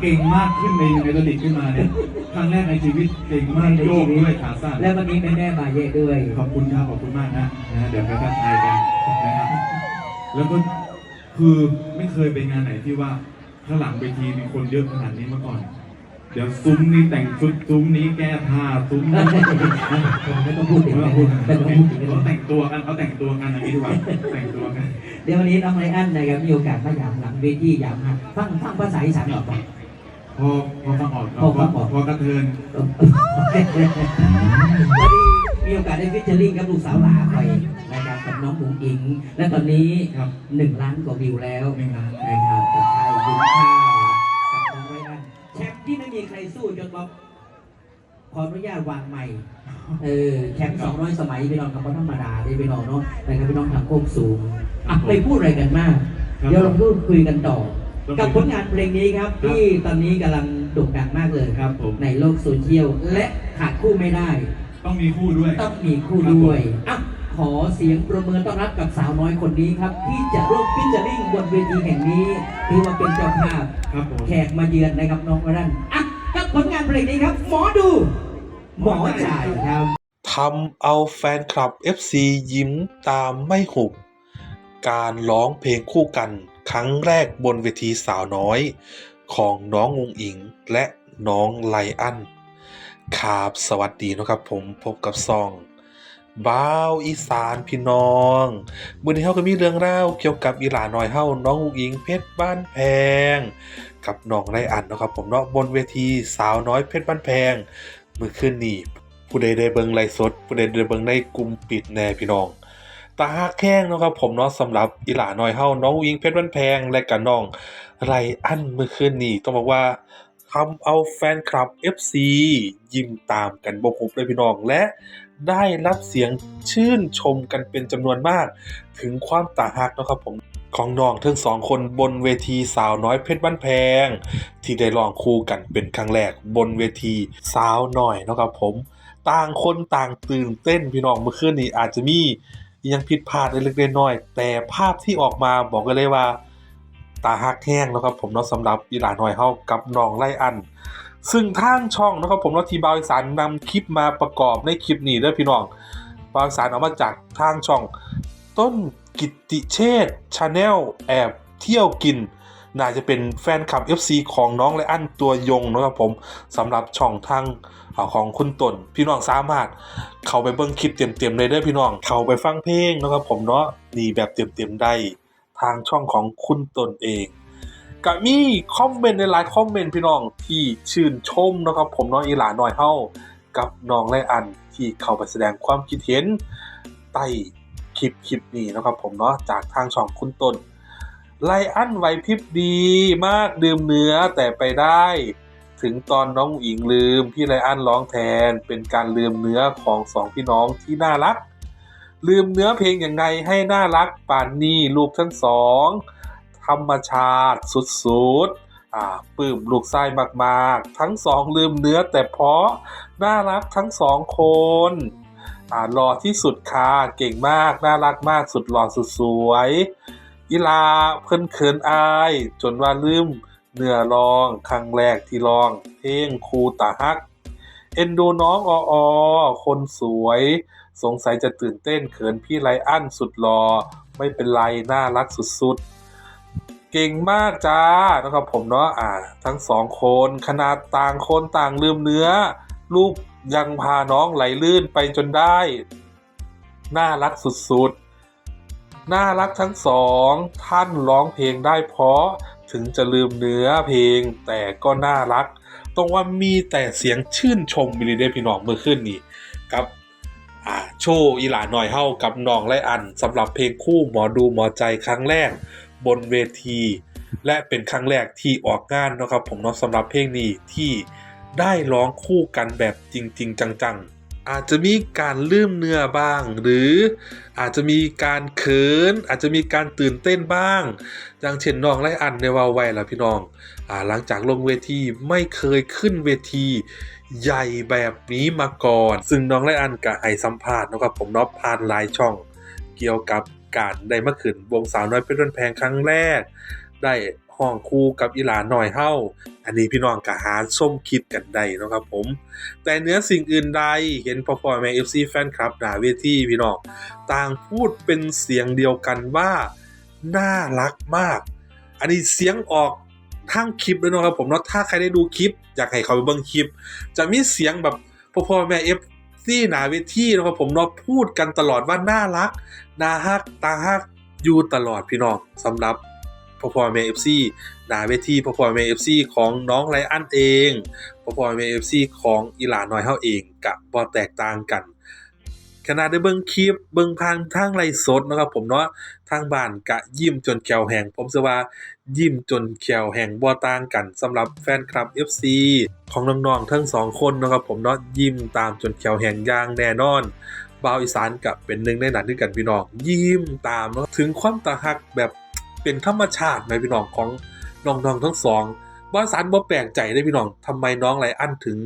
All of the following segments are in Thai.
เก่งมากขึ้นในในระดิบขึ้นมาเนี่ยครั้งแรกในชีวิตเก่งมากโยกด้วยขาสั้นและวันนี้แม่แม่มาเยอะด้วย ขอบคุณครับขอบคุณมากนะนะเดี๋ยวไปทักทายกันนะครับแล้วก็คือไม่เคยไปงานไหนที่ว่าข้างหลังเวทีมีคนเยอะขนาดนี้มาก่อน เดี๋ยวซุ้มนี้แต่งชุดซุ้มนี้แก้ผ้าซุ้มนี้ไม่ต้องพูดถึงไม่ไม่ต้องต้พูอดงถึงพูดถึงเขาแต่งตัวกันเขาแต่งตัวกันอย่างนี้ดีกว่าแต่งตัวกันเดี๋ยววันนี้น้องไรอันนะครับมีโอกาสมาหยามหลังเวทีหยามฮะฟังฟังภาษาอีสานออกปะ พอพอฟังออกพอฟังออกพอกระเทินวันนี้มีโอกาสได้ฟิชเชอร์ลิงกับลูกสาวหลาไปนะครับกับน้องบุ๋งอิง และตอนนี้ครับหนึ่งล้านกว่าวิวแล้วหนึ่งล้านนะครับกับไทยยุ้งข้าวกับน้องไรอันแชมป์ที่ไม่มีใครสู้จนบอกขออนุญาตวางใหม่เออแชมป์สองร้อยสมัยพี่น้องกับพ่ธรรมดาได้พี่น้องเนาะนะครับพี่น้องทางโคกสูงอะไปพูดอะไรกันมากครับเดี๋ยวเราพูดคุยกันต่อครับ กับผลงานเพลงนี้ครับ ที่ตอนนี้กำลังโด่งดังมากเลยครับ ผมในโลกโซเชียลและขาดคู่ไม่ได้ ต้องมีคู่ด้วย ต้องมีคู่ด้วยอะขอเสียงประเมินต้อนรับกับสาวน้อยคนนี้ครับ ที่จะร่วมพิจาริงบนเวทีแห่งนี้ถือว่าเป็นเจ้าภาพครับผม แขกมาเยือนนะครับน้องวรันอะกับผลงานเพลงนี้ครับ หมอดู หมอจ่ายครับ ทำเอาแฟนคลับ FC ยิ้มตามไม่หุบ การร้องเพลงคู่กัน ครั้งแรกบนเวทีสาวน้อย ของน้ององอิงและน้องไลอันครับสวัสดีนะครับผมพบกับซองบ้าวอีสานพี่น้องมือนี้เฮาก็มีเรื่องราวเกี่ยวกับอีหลาน้อยเฮาน้องอุงอิงเพชรบ้านแพง กับน้องไลอันนะครับผมเนาะบนเวทีสาวน้อยเพชรบ้านแพงเมื่อคืนนี้ผู้ใดได้เบิ่งไลฟ์สดผู้ใดได้เบิ่งในกลุ่มปิดแน่พี่น้อง ตาฮักแข้งเนาะครับผมเนาะสำหรับอีหลาน้อยเฮาน้องวิงเพชรวันแพงและกับน้องไรอันเมื่อคืนนี้ต้องบอกว่าทำเอาแฟนคลับ FC ยิ้มตามกันบกหุบเลยพี่น้องและได้รับเสียงชื่นชมกันเป็นจำนวนมาก ถึงความตาฮักนะครับผมของน้องทั้งสองคนบนเวทีสาวน้อยเพชรบ้านแพง ที่ได้ลองคู่กันเป็นครั้งแรกบนเวทีสาวน้อยนะครับผม ต่างคนต่างตื่นเต้นพี่น้องเมื่อคืนนี้อาจจะมี ยังผิดพลาดเล็กๆน้อยๆแต่ภาพที่ออกมาบอกกันเลยว่าตาฮักแห้งแล้วครับผมเนาะสำหรับอีหลาน้อยเฮากับน้องไล่อัน ซึ่งทางช่องนะครับผมเนาะทีบาวอีสานนำคลิปมาประกอบในคลิปนี้ด้อพี่น้องบาวอีสานเอามาจากทางช่อง ต้นกิตติเชษชาแนลแอบเที่ยวกิน น่าจะเป็นแฟนคลับ FC ของน้องไลอันตัวยงนะครับผมสำหรับช่องทางอของคุณตนพี่น้องสามารถ เข้าไปเบิ่งคลิปเต็มๆเลยเด้อพี่น้องเข้าไปฟังเพลงนะครับผมเนาะนี่แบบเต็มๆได้ทางช่องของคุณตนเองก็มีคอมเมนต์ในหลายคอมเมนต์พี่น้องที่ชื่นชมนะครับผมเนาะอีหลาน้อยเฮากับน้องไลอันที่เข้าไปแสดงความคิดเห็นใต้คลิปคลิปนี้นะครับผมเนาะจากทางช่องคุณตน ไลอันไหวพริบดีมากดื่มเนื้อแต่ไปได้ ถึงตอนน้องอิงลืมพี่ไลอันร้องแทนเป็นการลืมเนื้อของสองพี่น้องที่น่ารัก ลืมเนื้อเพลงอย่างไงให้น่ารักป่านนี้ลูกทั้งสองธรรมชาติสุดๆปลื้มลูกไส้มากๆ ทั้งสองลืมเนื้อแต่เพราะน่ารักทั้งสองคนอ่าหล่อที่สุดค่ะเก่งมากน่ารักมากสุดหล่อสุดสวย อีลาเพิ่นเขินอาย จนว่าลืมเนื้อรองครั้งแรกที่ร้อง เพลงครูตาฮัก เอ็นดูน้องอออคนสวย สงสัยจะตื่นเต้นเขินพี่ไลอันสุดหล่อไม่เป็นไร น่ารักสุดๆ เก่งมากจ้านะครับผมเนาะอ่า ทั้งสองคนขนาดต่างคนต่างลืมเนื้อ ลูกยังพาน้องไหลลื่นไปจนได้ น่ารักสุดๆ น่ารักทั้งสอง ท่านร้องเพลงได้เพราะ ถึงจะลืมเนื้อเพลงแต่ก็น่ารัก ตรงว่ามีแต่เสียงชื่นชมมิลิเดพี่น้องเมื่อคืนนี้กับโชว์อีหลาหน่อยเฮากับน้องไลอันสำหรับเพลงคู่หมอดูหมอใจครั้งแรก บนเวที และเป็นครั้งแรกที่ออกงานนะครับผมเนาะสำหรับเพลงนี้ที่ได้ร้องคู่กันแบบจริง ๆ จังๆ อาจจะมีการลืมเนื้อบ้าง หรืออาจจะมีการเขิน อาจจะมีการตื่นเต้นบ้าง อย่างเช่นน้องไลอันในวาวไวล่ะพี่น้องอ่าหลังจากลงเวทีไม่เคยขึ้นเวที ใหญ่แบบนี้มาก่อน ซึ่งน้องไลอันกับไอสัมภาษณ์นะครับผมนาะผ่านหลายช่อง เกี่ยวกับการได้มาขึ้นวงสาวน้อยเพชรบ้านแพงครั้งแรก ได้ ห้องคู่กับอีหลาน้อยเฮาอันนี้พี่น้องก็หาส้มคลิปกันได้นะครับผม แต่เนื้อสิ่งอื่นใดเห็นพ่อพ่อแม่ FC แฟนคลับหนาเวทีพี่น้องต่างพูดเป็นเสียงเดียวกันว่า น่ารักมาก อันนี้เสียงออกทางคลิปเลยนะครับผมเนาะถ้าใครได้ดูคลิป อยากให้เขาไปเบิ่งคลิป จะมีเสียงแบบพ่อพ่อแม่ FC หนาเวทีเนะครับผมเนาะพูดกันตลอดว่าน่ารักน่าฮักตาฮักอยู่ตลอดพี่น้องสำหรับ พอพอแม่ FC หน้าเวทีพอพอแม่ FC ของน้องไลอันเองพอพอแม่ FC ของอีหลาน้อยเฮาเองกะบ่แตกต่างกันขณะได้เบิ่งคลิปเบิ่งผ่านทางไลฟ์สดนะครับผมเนาะทางบ้านกะยิ้มจนแขวแหงผมสิว่า ยิ้มจนแขวแหงบ่ต่างกันสำหรับแฟนคลับ FC ของน้องๆทั้งสองคนนะครับผมเนาะยิ้มตามจนแขวแหงอย่างแน่นอนบ่าวอีสานกะเป็นหนึ่งในนั้นด้วยกันพี่น้องยิ้มตามเนาะถึงความตาฮักแบบ เป็นธรรมชาติไหมพี่น้องของน้องๆทั้งสองบ่าสานบ่แปลกใจเลยพี่น้องทำไมน้องไลอันถึง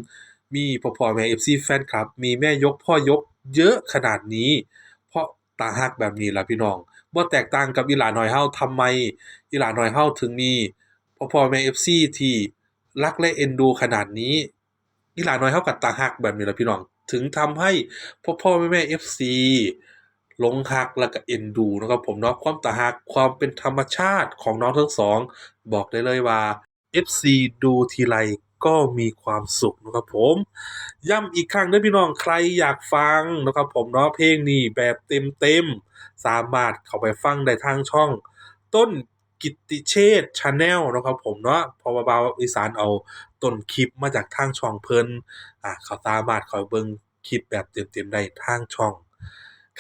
มีพ่อพ่อแม่ FC แฟนคลับ มีแม่ยกพ่อยกเยอะขนาดนี้ เพราะตาฮักแบบนี้ล่ะพี่น้องบ่แตกต่างกับอีหลาหน้อยเฮาทำไมอีหลาหน้อยเฮาถึงมีพ่อพ่อแม่ FC ที่รักและเอ็นดูขนาดนี้อีหลาหน้อยเฮากับตาฮักแบบนี้ล่ะพี่น้องถึงทำให้พ่อพ่อแม่แม่ FC หลงฮักแล้วก็เอ็นดูนะครับผมเนาะความตาฮักความเป็นธรรมชาติของน้องทั้งสอง บอกได้เลยว่า FC ดูทีไรก็มีความสุขนะครับผม ย้ำอีกครั้งด้วยพี่น้องใครอยากฟังนะครับผมเนาะเพลงนี้แบบเต็มๆสามารถเข้าไปฟังได้ทางช่อง ต้นกิติเชษชาแนลนะครับผมเนาะพอมาบาอีสานเอาต้นคลิปมาจากทางช่องเพิ่นอะเขาสามารถเข้าไปเบิ่งคลิปแบบเต็มๆได้ทางช่อง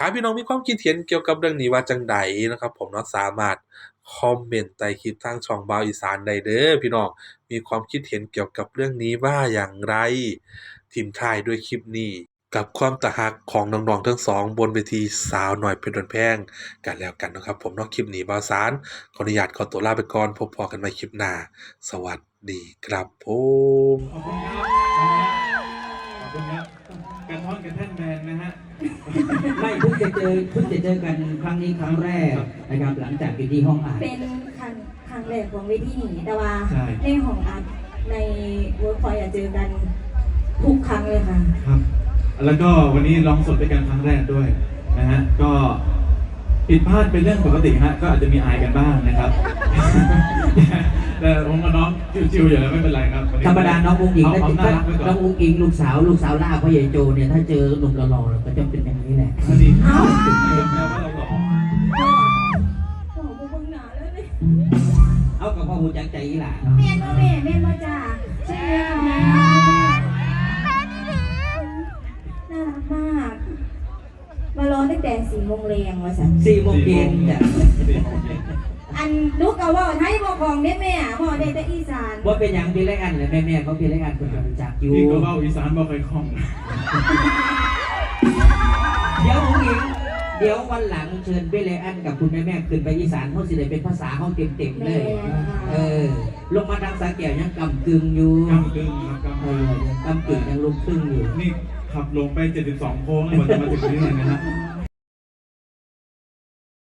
ครับพี่น้องมีความคิดเห็นเกี่ยวกับเรื่องนี้ว่าจังใดนะครับ ผมเนาะสามารถคอมเมนต์ใต้คลิปทางช่องบาวอีสานได้เด้อพี่น้องมีความคิดเห็นเกี่ยวกับเรื่องนี้ว่าอย่างไรทีมทายด้วยคลิปนี้กับความตะหักของน้องๆทั้งสองบนเวทีสาวหน่อยเพชรดนแพงกันแล้วกันนะครับ ผมนอกคลิปนี้บาวสารขออนุญาตขอตัวลาไปก่อนพบพอกันใหม่คลิปหน้า สวัสดีครับผมขอบคุณครับขอบคุณครับกันท้อนกันแท่นแบนนะฮะ เพิ่งจะเจอเพิ่งจะเจอกันครั้งนี้ครั้งแรกนะครับหลังจากอยู่ที่ห้องอ่านเป็นครั้งครั้งแรกของเวทีนี้แต่ว่าใช่ ในของอาร์ตในเวิร์กพอยต์เจอกันทุกครั้งเลยค่ะ ครับ แล้วก็วันนี้ร้องสดด้วยกันครั้งแรกด้วยนะฮะ ก็ ผิดพลาดเป็นเรื่องปกติฮะก็อาจจะมีอายกันบ้างนะครับแต่ผมกับน้องชิวๆอยู่แล้วไม่เป็นไรครับวันนี้ธรรมดาน้องอุ้งอิงเอาถ้าเอาน่ารักไว้ก่อนน้องอุ้งอิงลูกสาวลูกสาวล่าพ่อใหญ่โจเนี่ยถ้าเจอหนุ่มหล่อๆก็จะเป็นอย่างนี้แหละอันนี้เอ้าไม่ยอมแพ้ว่าเราหล่อพ่อพ่อกูเบิ่งหนาเลยเอากับพ่อหูจักใจอีหล่าเนาะแม่นบ่แม่แม่นบ่จ้าใช่ไหม มารอตั้งแต่สี่โมงแรงว่าสันสี่โมงเย็นจ้ะสี่โมงเย็นอันลูกก็เว่าไทยบอกของได้แม่บอกได้แต่อีสานว่าเป็นอย่างพี่เล็กอันเลยแม่ๆเขาพี่เล็กอันคนรู้จักอยู่พี่ก็เบ้าอีสานบ่เคยคล่องเดี๋ยวอุ้งอิงเดี๋ยววันหลังเชิญพี่เล็กอันกับคุณแม่ๆขึ้นไปอีสานเขาสิได้เป็นภาษาเขาเต็มๆเลแม่ยค่ะเออลงมาทางสาแก้วยังกำกึ่งอยู่กำกึ่งครับกำเอกึ่งอยังกำกึ่งยังลุกขึ้นอยู่นี่ ขับลงไป 72 โค้งแล้วกว่าจะมาถึงนี่เลยนะฮะ